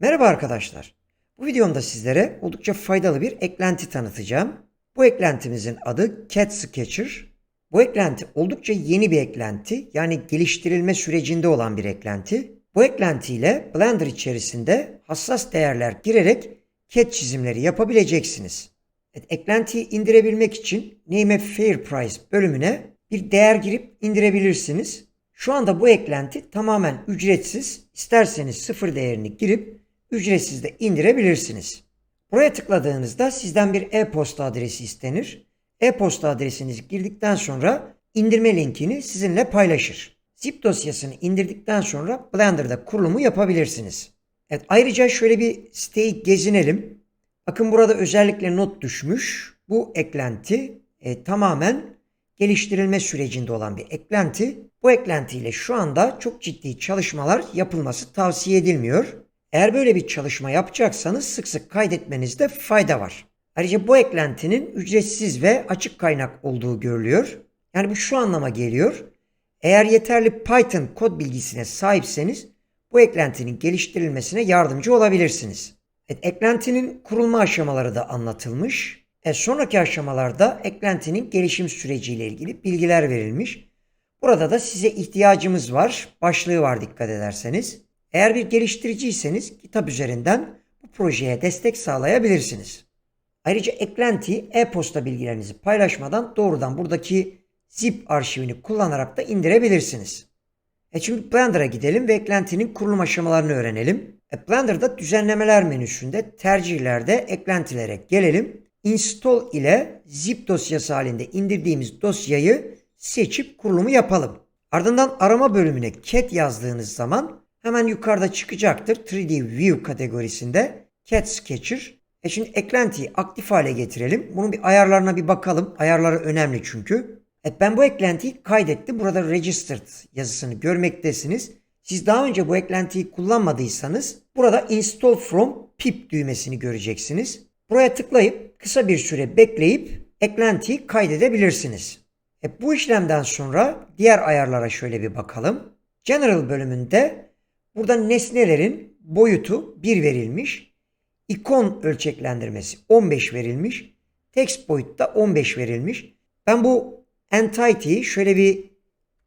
Merhaba arkadaşlar. Bu videomda sizlere oldukça faydalı bir eklenti tanıtacağım. Bu eklentimizin adı Cat Sketcher. Bu eklenti oldukça yeni bir eklenti. Yani geliştirilme sürecinde olan bir eklenti. Bu eklentiyle Blender içerisinde hassas değerler girerek cat çizimleri yapabileceksiniz. Evet, eklentiyi indirebilmek için Name a Fair Price bölümüne bir değer girip indirebilirsiniz. Şu anda bu eklenti tamamen ücretsiz. İsterseniz sıfır değerini girip ücretsiz de indirebilirsiniz. Buraya tıkladığınızda sizden bir e-posta adresi istenir. E-posta adresinizi girdikten sonra indirme linkini sizinle paylaşır. Zip dosyasını indirdikten sonra Blender'da kurulumu yapabilirsiniz. Evet, ayrıca şöyle bir siteyi gezinelim. Bakın burada özellikle not düşmüş. Bu eklenti e, tamamen geliştirilme sürecinde olan bir eklenti. Bu eklentiyle şu anda çok ciddi çalışmalar yapılması tavsiye edilmiyor. Eğer böyle bir çalışma yapacaksanız sık sık kaydetmenizde fayda var. Ayrıca bu eklentinin ücretsiz ve açık kaynak olduğu görülüyor. Yani bu şu anlama geliyor. Eğer yeterli Python kod bilgisine sahipseniz bu eklentinin geliştirilmesine yardımcı olabilirsiniz. Evet, eklentinin kurulma aşamaları da anlatılmış. E, sonraki aşamalarda eklentinin gelişim süreciyle ilgili bilgiler verilmiş. Burada da size ihtiyacımız var. Başlığı var dikkat ederseniz. Eğer bir geliştiriciyseniz kitap üzerinden bu projeye destek sağlayabilirsiniz. Ayrıca eklenti e-posta bilgilerinizi paylaşmadan doğrudan buradaki zip arşivini kullanarak da indirebilirsiniz. E şimdi Blender'a gidelim ve eklentinin kurulum aşamalarını öğrenelim. E Blender'da düzenlemeler menüsünde tercihlerde eklentilere gelelim. Install ile zip dosyası halinde indirdiğimiz dosyayı seçip kurulumu yapalım. Ardından arama bölümüne cat yazdığınız zaman hemen yukarıda çıkacaktır 3D View kategorisinde Cat Sketcher. E şimdi eklentiyi aktif hale getirelim. Bunun bir ayarlarına bir bakalım. Ayarları önemli çünkü. Evet ben bu eklentiyi kaydettim. Burada registered yazısını görmektesiniz. Siz daha önce bu eklentiyi kullanmadıysanız burada install from pip düğmesini göreceksiniz. Buraya tıklayıp kısa bir süre bekleyip eklentiyi kaydedebilirsiniz. E bu işlemden sonra diğer ayarlara şöyle bir bakalım. General bölümünde burada nesnelerin boyutu 1 verilmiş. İkon ölçeklendirmesi 15 verilmiş. Text boyutta 15 verilmiş. Ben bu entity'yi şöyle bir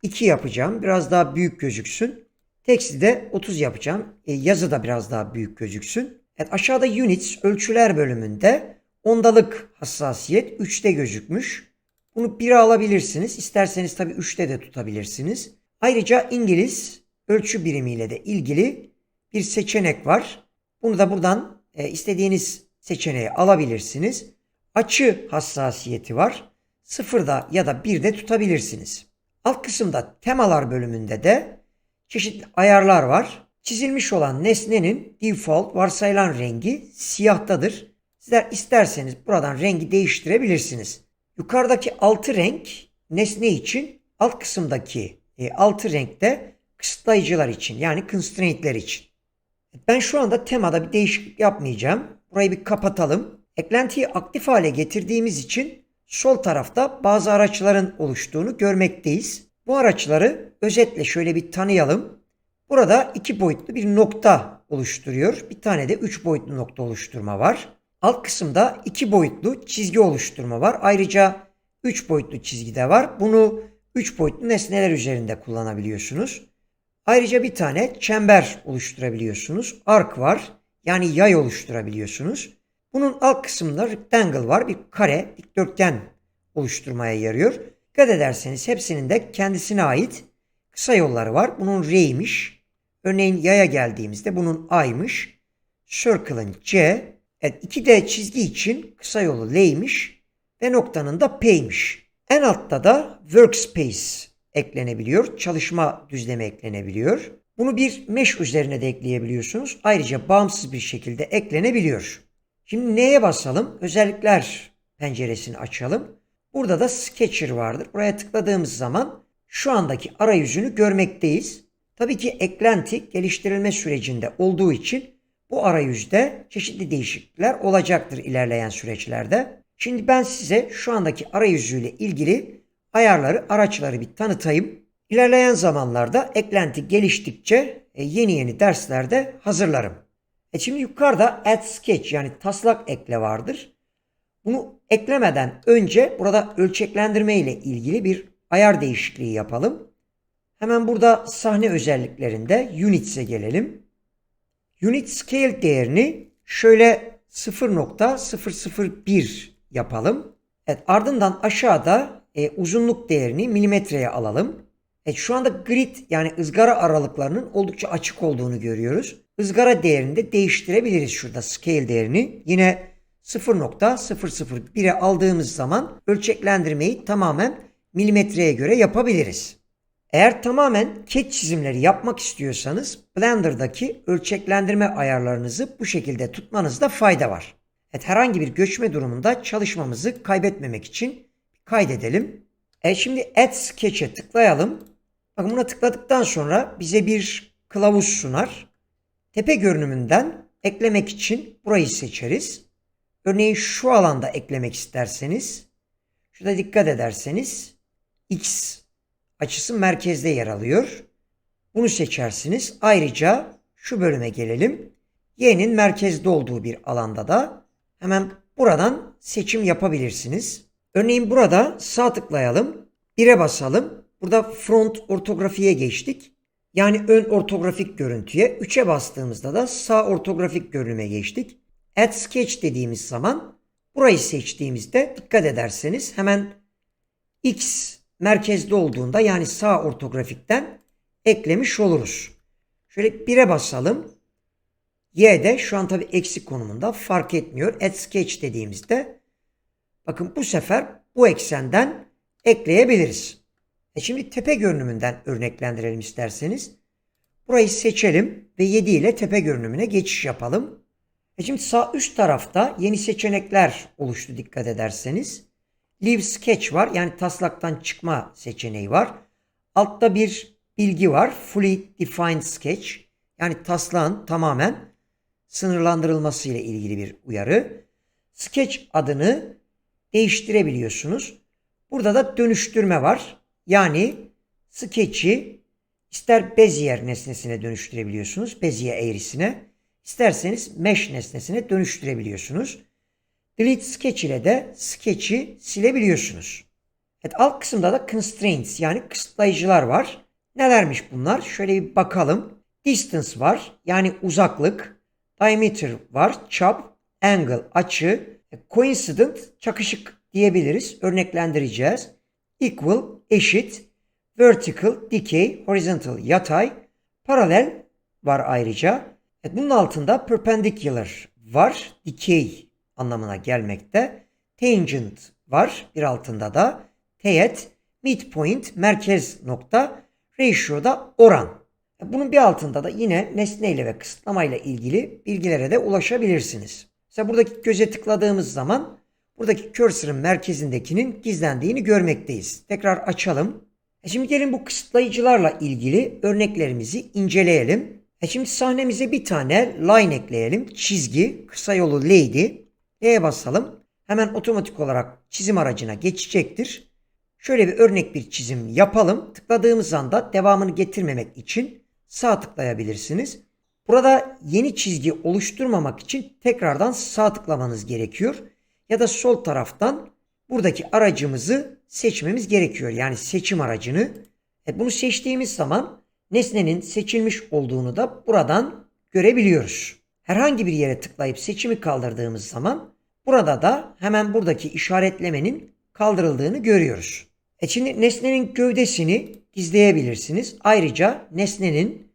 2 yapacağım. Biraz daha büyük gözüksün. Text'i de 30 yapacağım. E, yazı da biraz daha büyük gözüksün. Evet, aşağıda units ölçüler bölümünde ondalık hassasiyet 3'te gözükmüş. Bunu 1'e alabilirsiniz. İsterseniz tabii 3'te de tutabilirsiniz. Ayrıca İngiliz ölçü birimiyle de ilgili bir seçenek var. Bunu da buradan e, istediğiniz seçeneği alabilirsiniz. Açı hassasiyeti var. Sıfırda ya da 1'de tutabilirsiniz. Alt kısımda temalar bölümünde de çeşitli ayarlar var. Çizilmiş olan nesnenin default varsayılan rengi siyahtadır. Sizler isterseniz buradan rengi değiştirebilirsiniz. Yukarıdaki altı renk nesne için, alt kısımdaki e, altı renkte kısıtlayıcılar için yani constraint'ler için. Ben şu anda temada bir değişiklik yapmayacağım. Burayı bir kapatalım. Eklentiyi aktif hale getirdiğimiz için sol tarafta bazı araçların oluştuğunu görmekteyiz. Bu araçları özetle şöyle bir tanıyalım. Burada iki boyutlu bir nokta oluşturuyor. Bir tane de üç boyutlu nokta oluşturma var. Alt kısımda iki boyutlu çizgi oluşturma var. Ayrıca üç boyutlu çizgi de var. Bunu üç boyutlu nesneler üzerinde kullanabiliyorsunuz. Ayrıca bir tane çember oluşturabiliyorsunuz. Ark var. Yani yay oluşturabiliyorsunuz. Bunun alt kısmında rectangle var. Bir kare, dikdörtgen oluşturmaya yarıyor. Dikkat ederseniz hepsinin de kendisine ait kısa yolları var. Bunun R'ymiş. Örneğin yaya geldiğimizde bunun A'ymış. Circle'ın C. İki de çizgi için kısa yolu L'ymiş. Ve noktanın da P'ymiş. En altta da Workspace eklenebiliyor. Çalışma düzlemi eklenebiliyor. Bunu bir mesh üzerine de ekleyebiliyorsunuz. Ayrıca bağımsız bir şekilde eklenebiliyor. Şimdi neye basalım? Özellikler penceresini açalım. Burada da Sketcher vardır. Buraya tıkladığımız zaman şu andaki arayüzünü görmekteyiz. Tabii ki eklenti geliştirilme sürecinde olduğu için bu arayüzde çeşitli değişiklikler olacaktır ilerleyen süreçlerde. Şimdi ben size şu andaki arayüzüyle ilgili ayarları, araçları bir tanıtayım. İlerleyen zamanlarda eklenti geliştikçe e, yeni yeni derslerde hazırlarım. E şimdi yukarıda add sketch yani taslak ekle vardır. Bunu eklemeden önce burada ölçeklendirme ile ilgili bir ayar değişikliği yapalım. Hemen burada sahne özelliklerinde Units'e gelelim. Unit scale değerini şöyle 0.001 yapalım. Evet ardından aşağıda e, uzunluk değerini milimetreye alalım. Evet şu anda grid yani ızgara aralıklarının oldukça açık olduğunu görüyoruz. Izgara değerini de değiştirebiliriz şurada scale değerini. Yine 0.001'e aldığımız zaman ölçeklendirmeyi tamamen milimetreye göre yapabiliriz. Eğer tamamen ket çizimleri yapmak istiyorsanız Blender'daki ölçeklendirme ayarlarınızı bu şekilde tutmanızda fayda var. Evet, herhangi bir göçme durumunda çalışmamızı kaybetmemek için kaydedelim. E şimdi Add Sketch'e tıklayalım. Bakın buna tıkladıktan sonra bize bir kılavuz sunar. Tepe görünümünden eklemek için burayı seçeriz. Örneğin şu alanda eklemek isterseniz, şurada dikkat ederseniz X açısı merkezde yer alıyor. Bunu seçersiniz. Ayrıca şu bölüme gelelim. Y'nin merkezde olduğu bir alanda da hemen buradan seçim yapabilirsiniz. Örneğin burada sağ tıklayalım. 1'e basalım. Burada front ortografiye geçtik. Yani ön ortografik görüntüye. 3'e bastığımızda da sağ ortografik görünüme geçtik. Add Sketch dediğimiz zaman burayı seçtiğimizde dikkat ederseniz hemen X merkezde olduğunda yani sağ ortografikten eklemiş oluruz. Şöyle 1'e basalım. Y de şu an tabi eksik konumunda fark etmiyor. Add Sketch dediğimizde bakın bu sefer bu eksenden ekleyebiliriz. E şimdi tepe görünümünden örneklendirelim isterseniz. Burayı seçelim ve 7 ile tepe görünümüne geçiş yapalım. E şimdi sağ üst tarafta yeni seçenekler oluştu dikkat ederseniz. Leave Sketch var yani taslaktan çıkma seçeneği var. Altta bir bilgi var. Fully Defined Sketch yani taslağın tamamen sınırlandırılması ile ilgili bir uyarı. Sketch adını değiştirebiliyorsunuz. Burada da dönüştürme var. Yani sketch'i ister Bezier nesnesine dönüştürebiliyorsunuz. Bezier eğrisine. İsterseniz mesh nesnesine dönüştürebiliyorsunuz. Delete Sketch ile de sketch'i silebiliyorsunuz. Evet alt kısımda da constraints yani kısıtlayıcılar var. Nelermiş bunlar? Şöyle bir bakalım. Distance var yani uzaklık. Diameter var çap. Angle açı. Coincident çakışık diyebiliriz. Örneklendireceğiz. Equal eşit. Vertical dikey. Horizontal yatay. Paralel var ayrıca. Evet, bunun altında perpendicular var. Dikey anlamına gelmekte. Tangent var bir altında da. Teğet, midpoint, merkez nokta, ratio da oran. Bunun bir altında da yine nesneyle ve kısıtlamayla ilgili bilgilere de ulaşabilirsiniz. Mesela buradaki göze tıkladığımız zaman buradaki cursor'ın merkezindekinin gizlendiğini görmekteyiz. Tekrar açalım. E şimdi gelin bu kısıtlayıcılarla ilgili örneklerimizi inceleyelim. E şimdi sahnemize bir tane line ekleyelim. Çizgi, kısa yolu lady. E'ye basalım. Hemen otomatik olarak çizim aracına geçecektir. Şöyle bir örnek bir çizim yapalım. Tıkladığımız anda devamını getirmemek için sağ tıklayabilirsiniz. Burada yeni çizgi oluşturmamak için tekrardan sağ tıklamanız gerekiyor. Ya da sol taraftan buradaki aracımızı seçmemiz gerekiyor. Yani seçim aracını. E bunu seçtiğimiz zaman nesnenin seçilmiş olduğunu da buradan görebiliyoruz. Herhangi bir yere tıklayıp seçimi kaldırdığımız zaman burada da hemen buradaki işaretlemenin kaldırıldığını görüyoruz. E şimdi nesnenin gövdesini gizleyebilirsiniz. Ayrıca nesnenin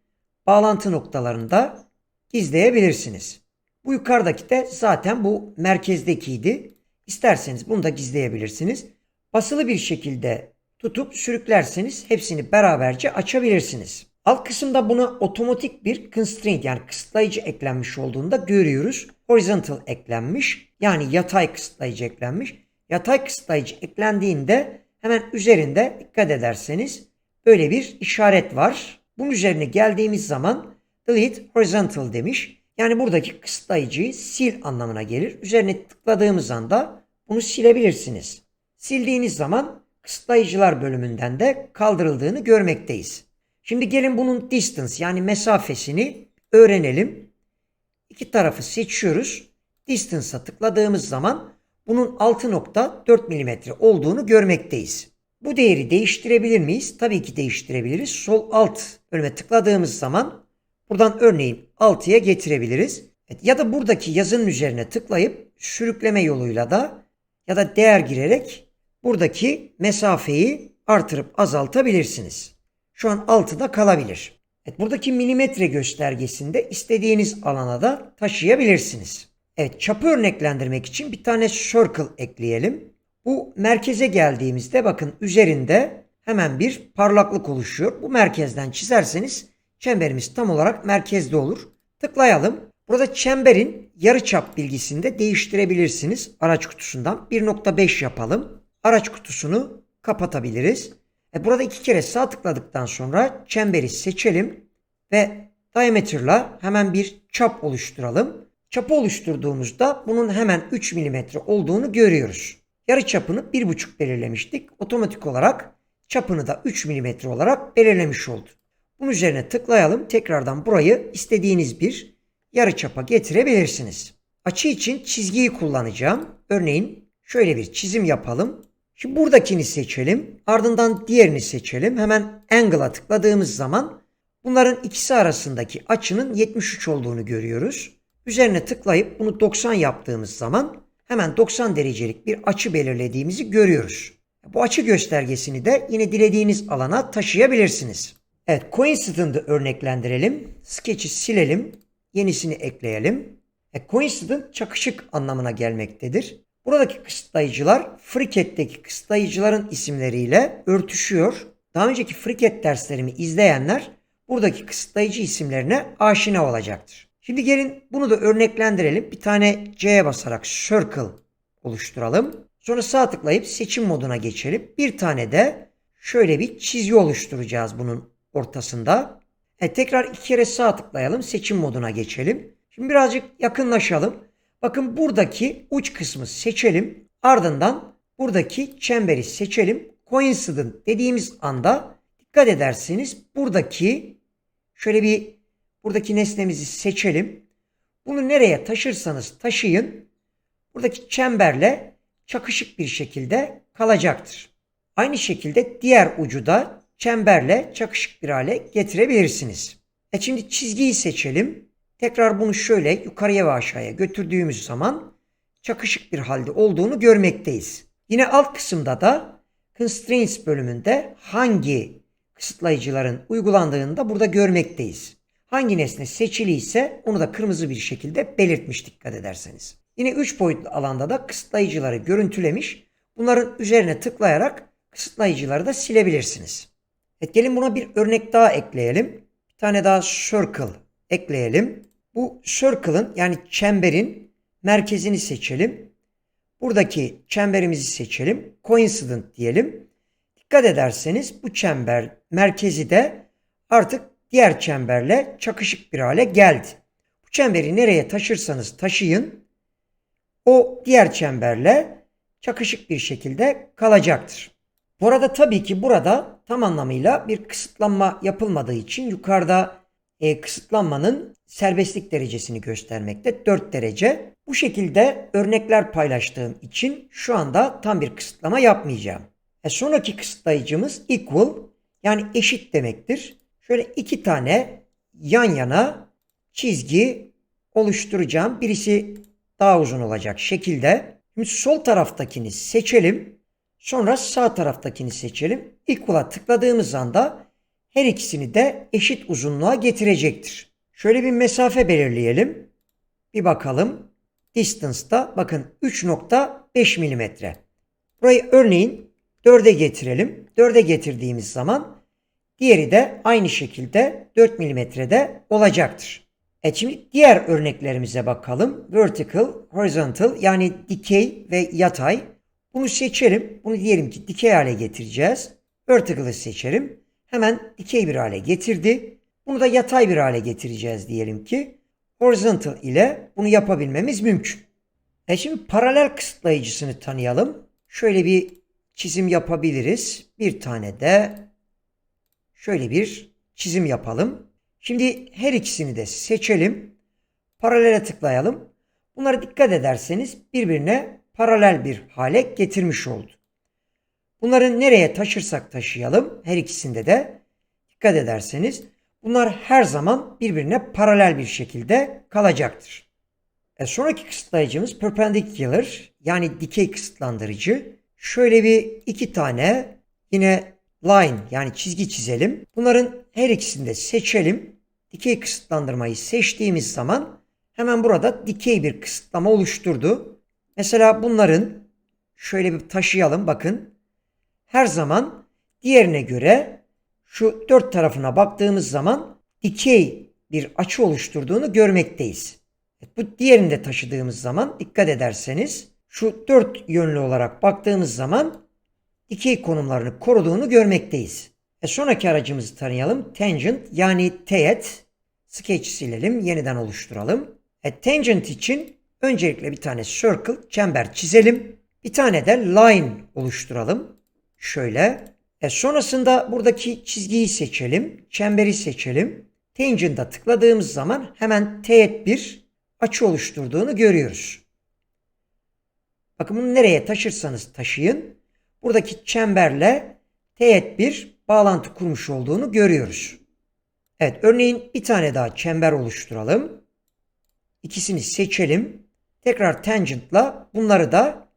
bağlantı noktalarında gizleyebilirsiniz. Bu yukarıdaki de zaten bu merkezdekiydi. İsterseniz bunu da gizleyebilirsiniz. Basılı bir şekilde tutup sürüklerseniz hepsini beraberce açabilirsiniz. Alt kısımda buna otomatik bir constraint yani kısıtlayıcı eklenmiş olduğunda görüyoruz. Horizontal eklenmiş yani yatay kısıtlayıcı eklenmiş. Yatay kısıtlayıcı eklendiğinde hemen üzerinde dikkat ederseniz böyle bir işaret var. Bunun üzerine geldiğimiz zaman delete horizontal demiş. Yani buradaki kısıtlayıcıyı sil anlamına gelir. Üzerine tıkladığımız anda bunu silebilirsiniz. Sildiğiniz zaman kısıtlayıcılar bölümünden de kaldırıldığını görmekteyiz. Şimdi gelin bunun distance yani mesafesini öğrenelim. iki tarafı seçiyoruz. Distance'a tıkladığımız zaman bunun 6.4 mm olduğunu görmekteyiz. Bu değeri değiştirebilir miyiz? Tabii ki değiştirebiliriz. Sol alt bölüme tıkladığımız zaman buradan örneğin 6'ya getirebiliriz. Evet, ya da buradaki yazının üzerine tıklayıp sürükleme yoluyla da ya da değer girerek buradaki mesafeyi artırıp azaltabilirsiniz. Şu an 6'da kalabilir. Evet, buradaki milimetre göstergesinde istediğiniz alana da taşıyabilirsiniz. Evet, çapı örneklendirmek için bir tane circle ekleyelim. Bu merkeze geldiğimizde bakın üzerinde hemen bir parlaklık oluşuyor. Bu merkezden çizerseniz çemberimiz tam olarak merkezde olur. Tıklayalım. Burada çemberin yarıçap bilgisini de değiştirebilirsiniz. Araç kutusundan 1.5 yapalım. Araç kutusunu kapatabiliriz. E burada iki kere sağ tıkladıktan sonra çemberi seçelim ve diameter'la hemen bir çap oluşturalım. Çapı oluşturduğumuzda bunun hemen 3 mm olduğunu görüyoruz. Yarı çapını 1.5 belirlemiştik. Otomatik olarak çapını da 3 mm olarak belirlemiş oldu. Bunun üzerine tıklayalım. Tekrardan burayı istediğiniz bir yarı çapa getirebilirsiniz. Açı için çizgiyi kullanacağım. Örneğin şöyle bir çizim yapalım. Şimdi buradakini seçelim. Ardından diğerini seçelim. Hemen angle'a tıkladığımız zaman bunların ikisi arasındaki açının 73 olduğunu görüyoruz. Üzerine tıklayıp bunu 90 yaptığımız zaman hemen 90 derecelik bir açı belirlediğimizi görüyoruz. Bu açı göstergesini de yine dilediğiniz alana taşıyabilirsiniz. Evet, coincident'ı örneklendirelim. Sketch'i silelim. Yenisini ekleyelim. E, coincident çakışık anlamına gelmektedir. Buradaki kısıtlayıcılar FreeCAD'deki kısıtlayıcıların isimleriyle örtüşüyor. Daha önceki FreeCAD derslerimi izleyenler buradaki kısıtlayıcı isimlerine aşina olacaktır. Şimdi gelin bunu da örneklendirelim. Bir tane C'ye basarak circle oluşturalım. Sonra sağ tıklayıp seçim moduna geçelim. Bir tane de şöyle bir çizgi oluşturacağız bunun ortasında. E, tekrar iki kere sağ tıklayalım. Seçim moduna geçelim. Şimdi birazcık yakınlaşalım. Bakın buradaki uç kısmı seçelim. Ardından buradaki çemberi seçelim. Coincident dediğimiz anda dikkat ederseniz buradaki şöyle bir buradaki nesnemizi seçelim. Bunu nereye taşırsanız taşıyın. Buradaki çemberle çakışık bir şekilde kalacaktır. Aynı şekilde diğer ucu da çemberle çakışık bir hale getirebilirsiniz. E şimdi çizgiyi seçelim. Tekrar bunu şöyle yukarıya ve aşağıya götürdüğümüz zaman çakışık bir halde olduğunu görmekteyiz. Yine alt kısımda da Constraints bölümünde hangi kısıtlayıcıların uygulandığını da burada görmekteyiz. Hangi nesne seçili ise onu da kırmızı bir şekilde belirtmiş dikkat ederseniz. Yine 3 boyutlu alanda da kısıtlayıcıları görüntülemiş. Bunların üzerine tıklayarak kısıtlayıcıları da silebilirsiniz. Evet gelin buna bir örnek daha ekleyelim. Bir tane daha circle ekleyelim. Bu circle'ın yani çemberin merkezini seçelim. Buradaki çemberimizi seçelim. Coincident diyelim. Dikkat ederseniz bu çember merkezi de artık diğer çemberle çakışık bir hale geldi. Bu çemberi nereye taşırsanız taşıyın o diğer çemberle çakışık bir şekilde kalacaktır. Bu arada tabii ki burada tam anlamıyla bir kısıtlanma yapılmadığı için yukarıda e, kısıtlanmanın serbestlik derecesini göstermekte 4 derece. Bu şekilde örnekler paylaştığım için şu anda tam bir kısıtlama yapmayacağım. E, sonraki kısıtlayıcımız equal yani eşit demektir. Şöyle iki tane yan yana çizgi oluşturacağım. Birisi daha uzun olacak şekilde. Şimdi sol taraftakini seçelim. Sonra sağ taraftakini seçelim. Equal'a tıkladığımız anda her ikisini de eşit uzunluğa getirecektir. Şöyle bir mesafe belirleyelim. Bir bakalım. Distance'da bakın 3.5 mm. Burayı örneğin 4'e getirelim. 4'e getirdiğimiz zaman diğeri de aynı şekilde 4 mm'de olacaktır. E şimdi diğer örneklerimize bakalım. Vertical, horizontal yani dikey ve yatay. Bunu seçelim. Bunu diyelim ki dikey hale getireceğiz. Vertical'ı seçelim. Hemen dikey bir hale getirdi. Bunu da yatay bir hale getireceğiz diyelim ki. Horizontal ile bunu yapabilmemiz mümkün. E şimdi paralel kısıtlayıcısını tanıyalım. Şöyle bir çizim yapabiliriz. Bir tane de şöyle bir çizim yapalım. Şimdi her ikisini de seçelim. paralele tıklayalım. Bunlara dikkat ederseniz birbirine paralel bir hale getirmiş oldu. Bunları nereye taşırsak taşıyalım her ikisinde de dikkat ederseniz bunlar her zaman birbirine paralel bir şekilde kalacaktır. E sonraki kısıtlayıcımız perpendicular yani dikey kısıtlandırıcı. Şöyle bir iki tane yine line yani çizgi çizelim. Bunların her ikisini de seçelim. Dikey kısıtlandırmayı seçtiğimiz zaman hemen burada dikey bir kısıtlama oluşturdu. Mesela bunların şöyle bir taşıyalım bakın. Her zaman diğerine göre şu dört tarafına baktığımız zaman dikey bir açı oluşturduğunu görmekteyiz. Bu diğerini de taşıdığımız zaman dikkat ederseniz şu dört yönlü olarak baktığımız zaman dikey konumlarını koruduğunu görmekteyiz. E sonraki aracımızı tanıyalım. Tangent yani teğet. Sketch silelim. Yeniden oluşturalım. E, tangent için öncelikle bir tane circle, çember çizelim. Bir tane de line oluşturalım. Şöyle. E, sonrasında buradaki çizgiyi seçelim. Çemberi seçelim. Tangent'a tıkladığımız zaman hemen teğet bir açı oluşturduğunu görüyoruz. Bakın bunu nereye taşırsanız taşıyın. Buradaki çemberle teğet bir bağlantı kurmuş olduğunu görüyoruz. Evet örneğin bir tane daha çember oluşturalım. İkisini seçelim. Tekrar tangent'la bunları da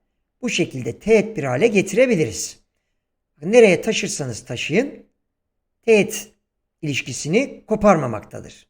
bu şekilde teğet bir hale getirebiliriz. Nereye taşırsanız taşıyın teğet ilişkisini koparmamaktadır.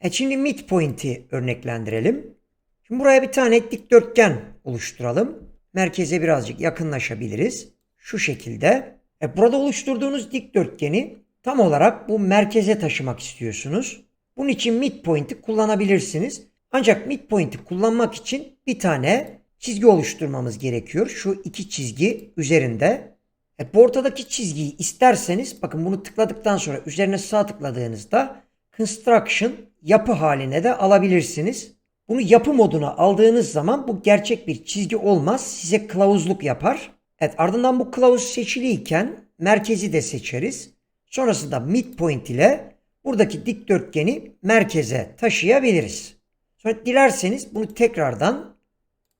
E şimdi midpoint'i örneklendirelim. Şimdi buraya bir tane dikdörtgen oluşturalım. Merkeze birazcık yakınlaşabiliriz. Şu şekilde. E burada oluşturduğunuz dikdörtgeni tam olarak bu merkeze taşımak istiyorsunuz. Bunun için midpoint'i kullanabilirsiniz. Ancak midpoint'i kullanmak için bir tane çizgi oluşturmamız gerekiyor. Şu iki çizgi üzerinde. E, bu ortadaki çizgiyi isterseniz bakın bunu tıkladıktan sonra üzerine sağ tıkladığınızda construction yapı haline de alabilirsiniz. Bunu yapı moduna aldığınız zaman bu gerçek bir çizgi olmaz. Size kılavuzluk yapar. Evet ardından bu kılavuz seçiliyken merkezi de seçeriz. Sonrasında midpoint ile buradaki dikdörtgeni merkeze taşıyabiliriz. Sonra dilerseniz bunu tekrardan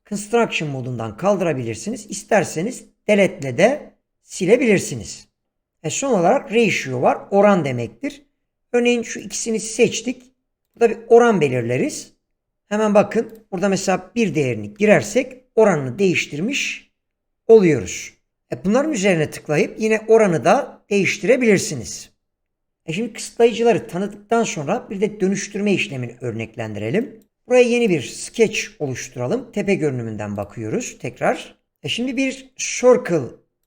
construction modundan kaldırabilirsiniz. İsterseniz delete de silebilirsiniz. E son olarak ratio var. Oran demektir. Örneğin şu ikisini seçtik. Burada bir oran belirleriz. Hemen bakın burada mesela bir değerini girersek oranını değiştirmiş oluyoruz. E bunların üzerine tıklayıp yine oranı da değiştirebilirsiniz. E şimdi kısıtlayıcıları tanıdıktan sonra bir de dönüştürme işlemini örneklendirelim. Buraya yeni bir sketch oluşturalım. Tepe görünümünden bakıyoruz tekrar. E şimdi bir circle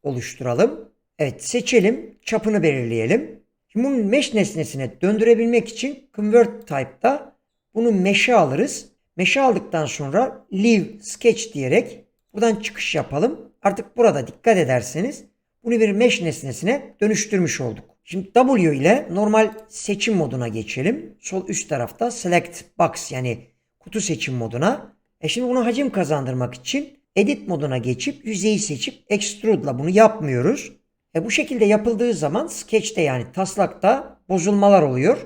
oluşturalım. Evet seçelim. Çapını belirleyelim. Şimdi bunu mesh nesnesine döndürebilmek için convert type'da bunu mesh'e alırız. Mesh'e aldıktan sonra leave sketch diyerek buradan çıkış yapalım. Artık burada dikkat ederseniz bunu bir mesh nesnesine dönüştürmüş olduk. Şimdi W ile normal seçim moduna geçelim. Sol üst tarafta select box yani kutu seçim moduna. E şimdi bunu hacim kazandırmak için edit moduna geçip yüzeyi seçip extrude'la bunu yapmıyoruz. E bu şekilde yapıldığı zaman sketch'te yani taslakta bozulmalar oluyor.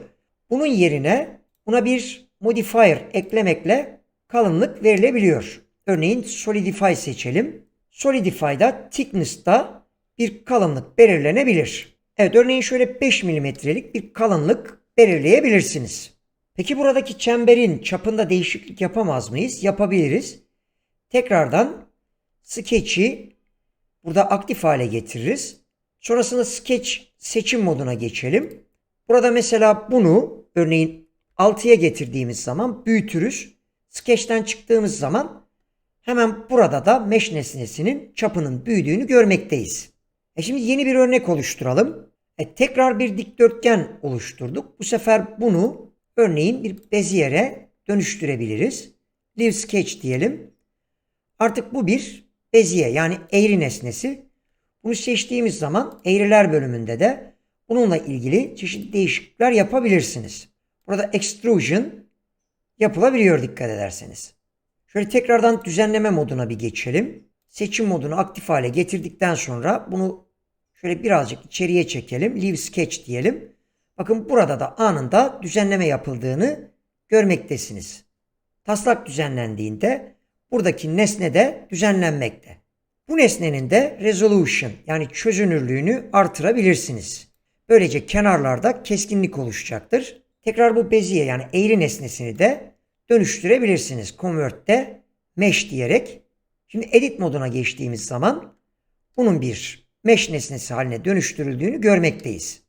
Bunun yerine buna bir modifier eklemekle kalınlık verilebiliyor. Örneğin Solidify seçelim. Solidify'da thickness'ta bir kalınlık belirlenebilir. Evet örneğin şöyle 5 milimetrelik bir kalınlık belirleyebilirsiniz. Peki buradaki çemberin çapında değişiklik yapamaz mıyız? Yapabiliriz. Tekrardan sketch'i burada aktif hale getiririz. Sonrasında sketch seçim moduna geçelim. Burada mesela bunu örneğin 6'ya getirdiğimiz zaman büyütürüz. Sketch'ten çıktığımız zaman hemen burada da mesh nesnesinin çapının büyüdüğünü görmekteyiz. E şimdi yeni bir örnek oluşturalım. E tekrar bir dikdörtgen oluşturduk. Bu sefer bunu örneğin bir beziyere dönüştürebiliriz. Live sketch diyelim. Artık bu bir beziye yani eğri nesnesi. Bunu seçtiğimiz zaman eğriler bölümünde de bununla ilgili çeşitli değişiklikler yapabilirsiniz. Burada extrusion yapılabiliyor dikkat ederseniz. Şöyle tekrardan düzenleme moduna bir geçelim. Seçim modunu aktif hale getirdikten sonra bunu şöyle birazcık içeriye çekelim. Leave sketch diyelim. Bakın burada da anında düzenleme yapıldığını görmektesiniz. Taslak düzenlendiğinde buradaki nesne de düzenlenmekte. Bu nesnenin de resolution yani çözünürlüğünü artırabilirsiniz. Böylece kenarlarda keskinlik oluşacaktır. Tekrar bu beziye yani eğri nesnesini de dönüştürebilirsiniz. Convert'te mesh diyerek. Şimdi edit moduna geçtiğimiz zaman bunun bir mesh nesnesi haline dönüştürüldüğünü görmekteyiz.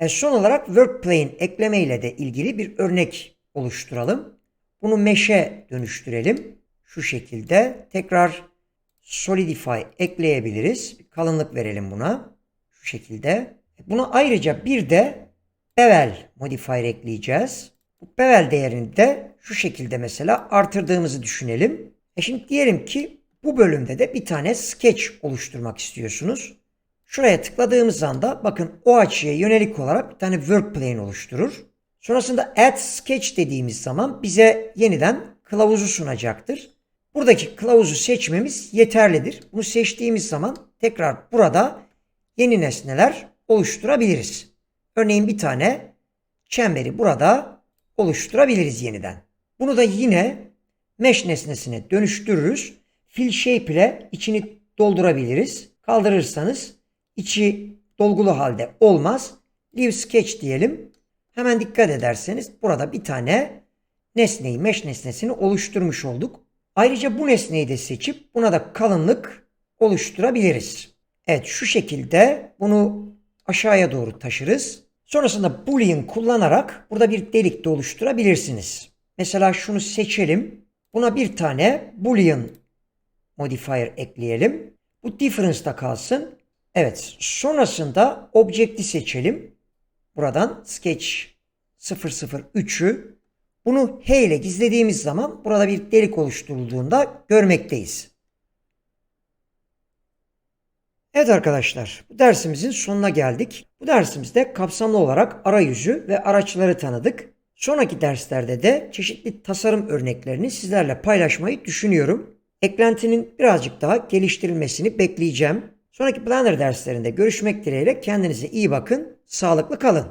E son olarak workplane ekleme ile de ilgili bir örnek oluşturalım. Bunu mesh'e dönüştürelim. Şu şekilde tekrar solidify ekleyebiliriz. Kalınlık verelim buna. Şu şekilde. Buna ayrıca bir de bevel modifier ekleyeceğiz. Bevel değerini de şu şekilde mesela artırdığımızı düşünelim. E şimdi diyelim ki bu bölümde de bir tane sketch oluşturmak istiyorsunuz. Şuraya tıkladığımız anda bakın o açıya yönelik olarak bir tane work plane oluşturur. Sonrasında add sketch dediğimiz zaman bize yeniden kılavuzu sunacaktır. Buradaki kılavuzu seçmemiz yeterlidir. Bunu seçtiğimiz zaman tekrar burada yeni nesneler oluşturabiliriz. Örneğin bir tane çemberi burada oluşturabiliriz yeniden. Bunu da yine mesh nesnesine dönüştürürüz. Fill shape ile içini doldurabiliriz. Kaldırırsanız içi dolgulu halde olmaz. Leave sketch diyelim. Hemen dikkat ederseniz burada bir tane nesneyi, mesh nesnesini oluşturmuş olduk. Ayrıca bu nesneyi de seçip buna da kalınlık oluşturabiliriz. Evet şu şekilde bunu aşağıya doğru taşırız. Sonrasında boolean kullanarak burada bir delik de oluşturabilirsiniz. Mesela şunu seçelim. Buna bir tane boolean modifier ekleyelim. Bu difference'da kalsın. Evet sonrasında object'i seçelim. Buradan sketch 003'ü bunu H ile gizlediğimiz zaman burada bir delik oluşturulduğunda görmekteyiz. Evet arkadaşlar, bu dersimizin sonuna geldik. Bu dersimizde kapsamlı olarak arayüzü ve araçları tanıdık. Sonraki derslerde de çeşitli tasarım örneklerini sizlerle paylaşmayı düşünüyorum. Eklentinin birazcık daha geliştirilmesini bekleyeceğim. Sonraki Blender derslerinde görüşmek dileğiyle kendinize iyi bakın, sağlıklı kalın.